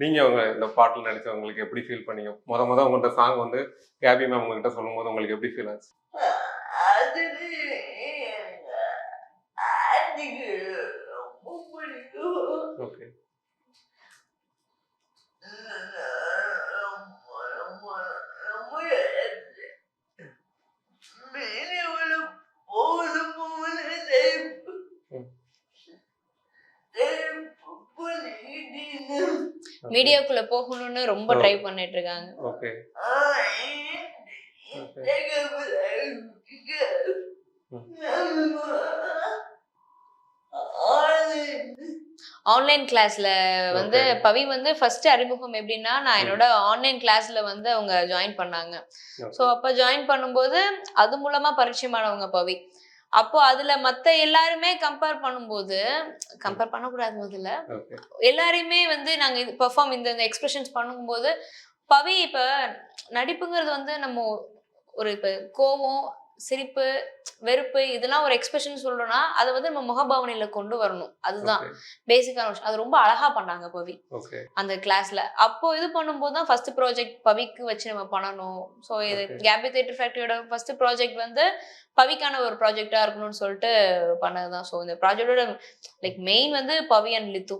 நீங்க அவங்க இந்த பாட்டில் நடிச்சவங்களுக்கு எப்படி ஃபீல் பண்ணீங்க? முத முத உங்கள்கிட்ட சாங் வந்து கேபி மேம் உங்ககிட்ட சொல்லும் போது உங்களுக்கு எப்படி ஃபீல் ஆச்சு? அது ஓகே மீடியாக்குள்ள போகணும்னு ரொம்ப ட்ரை பண்ணிட்டு இருக்காங்க ஓகே ஆன்லைன் கிளாஸ்ல வந்து. பவி வந்து ஃபர்ஸ்ட் அறிமுகம் எப்படின்னா நான் என்னோட ஆன்லைன் கிளாஸ்ல வந்து அவங்க ஜாயின் பண்ணாங்க. ஸோ அப்போ ஜாயின் பண்ணும்போது அது மூலமா பரிச்சயமானவங்க பவி. அப்போ அதுல மத்த எல்லாருமே கம்பேர் பண்ணும்போது கம்பேர் பண்ணக்கூடாது முதல்ல. எல்லாரையுமே வந்து நாங்க இது பெர்ஃபார்ம் இந்த எக்ஸ்பிரஷன்ஸ் பண்ணும்போது பவி இப்ப நடிப்புங்கிறது வந்து நம்ம ஒரு இப்ப கோவம் சிரிப்பு வெறுப்பு இதெல்லாம் ஒரு எக்ஸ்பிரஷன் சொல்றோம்னா அதை வந்து நம்ம முகபாவனையில கொண்டு வரணும். அதுதான். பேசிக்கான விஷயம். அது ரொம்ப அழகா பண்ணாங்க பவி. அந்த கிளாஸ்ல அப்போ இது பண்ணும்போது தான் ஃபர்ஸ்ட் ப்ராஜெக்ட் பவிக்கு வச்சு நம்ம பண்ணணும். ஸோ இது. கேபி தேட்டர் ஃபேக்டரியோட ஃபர்ஸ்ட் ப்ராஜெக்ட் வந்து பவிக்கான ஒரு ப்ராஜெக்டா இருக்கணும்னு சொல்லிட்டு பண்ணதுதான். ஸோ இந்த ப்ராஜெக்டோட லைக் மெயின் வந்து பவி அண்ட் லித்து.